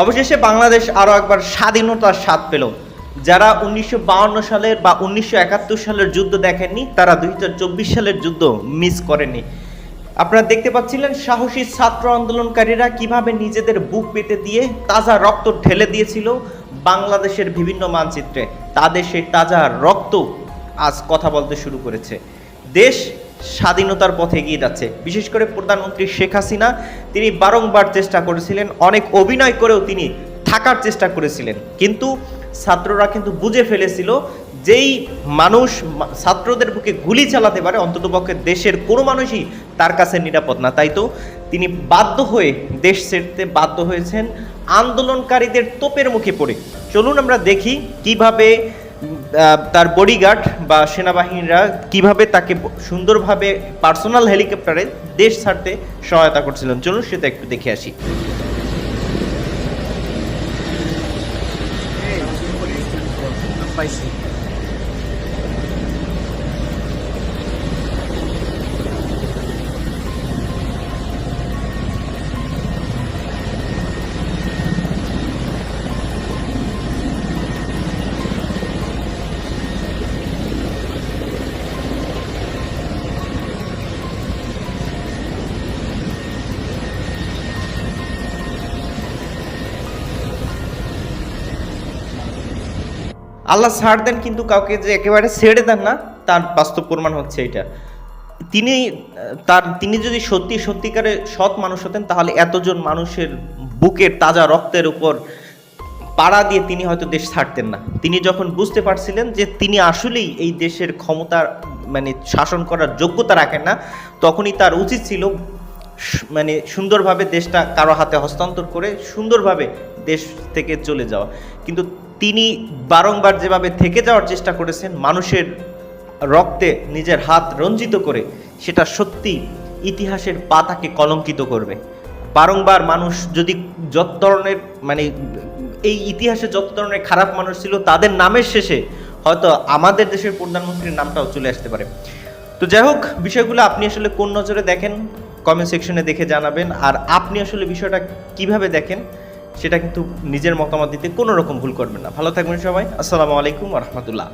অবশেষে বাংলাদেশ আরও একবার স্বাধীনতার স্বাদ পেল। যারা উনিশশো সালের বা উনিশশো একাত্তর সালের যুদ্ধ দেখেননি, তারা দুই হাজার চব্বিশ সালের যুদ্ধ মিস করেননি। আপনারা দেখতে পাচ্ছিলেন সাহসী ছাত্র আন্দোলনকারীরা কীভাবে নিজেদের বুক পেতে দিয়ে তাজা রক্ত ঢেলে দিয়েছিল বাংলাদেশের বিভিন্ন মানচিত্রে। তাদের সেই তাজা রক্ত আজ কথা বলতে শুরু করেছে। দেশ স্বাধীনতার পথে এগিয়ে যাচ্ছে। বিশেষ করে প্রধানমন্ত্রী শেখ হাসিনা, তিনি বারংবার চেষ্টা করেছিলেন, অনেক অভিনয় করেও তিনি থাকার চেষ্টা করেছিলেন। কিন্তু ছাত্ররা কিন্তু বুঝে ফেলেছিল যেই মানুষ ছাত্রদের বুকে গুলি চালাতে পারে, অন্ততপক্ষে দেশের কোনো মানুষই তার কাছে নিরাপদ না। তাই তো তিনি বাধ্য হয়ে দেশ ছেড়তে বাধ্য হয়েছেন, আন্দোলনকারীদের তোপের মুখে পড়ে। চলুন আমরা দেখি কীভাবে তার বডিগার্ড বা সেনাবাহিনীরা কীভাবে তাকে সুন্দরভাবে পার্সোনাল হেলিকপ্টারে দেশ ছাড়তে সহায়তা করছিলেন? চলুন সেটা একটু দেখে আসি। পাইছি। আল্লাহ ছাড় দেন, কিন্তু কাউকে যে একেবারে ছেড়ে দেন না, তার বাস্তব প্রমাণ হচ্ছে এটা তিনি, তার, তিনি যদি সত্যি, সত্যিকারে সৎ মানুষ হতেন, তাহলে এতজন মানুষের বুকের তাজা রক্তের উপর পাড়া দিয়ে তিনি হয়তো দেশ ছাড়তেন না। তিনি যখন বুঝতে পারছিলেন যে তিনি আসলেই এই দেশের ক্ষমতা মানে শাসন করার যোগ্যতা রাখেন না, তখনই তার উচিত ছিল মানে সুন্দরভাবে দেশটা কারও হাতে হস্তান্তর করে সুন্দরভাবে দেশ থেকে চলে যাওয়া। কিন্তু তিনি বারংবার যেভাবে থেকে যাওয়ার চেষ্টা করেছেন, মানুষের রক্তে নিজের হাত রঞ্জিত করে, সেটা সত্যি ইতিহাসের পাতাকে কলঙ্কিত করবে। বারংবার মানুষ যদি যত ধরনের মানে এই ইতিহাসে যত ধরনের খারাপ মানুষ ছিল, তাদের নামের শেষে হয়তো আমাদের দেশের প্রধানমন্ত্রীর নামটাও চলে আসতে পারে। তো যাই হোক, বিষয়গুলো আপনি আসলে কোন নজরে দেখেন? কমেন্ট সেকশনে দেখে জানাবেন। আর আপনি আসলে বিষয়টা কীভাবে দেখেন, সেটা কিন্তু নিজের মতামত দিতে কোনো রকম ভুল করবেন না। ভালো থাকবেন সবাই। আসসালামু আলাইকুম রহমতুল্লাহ।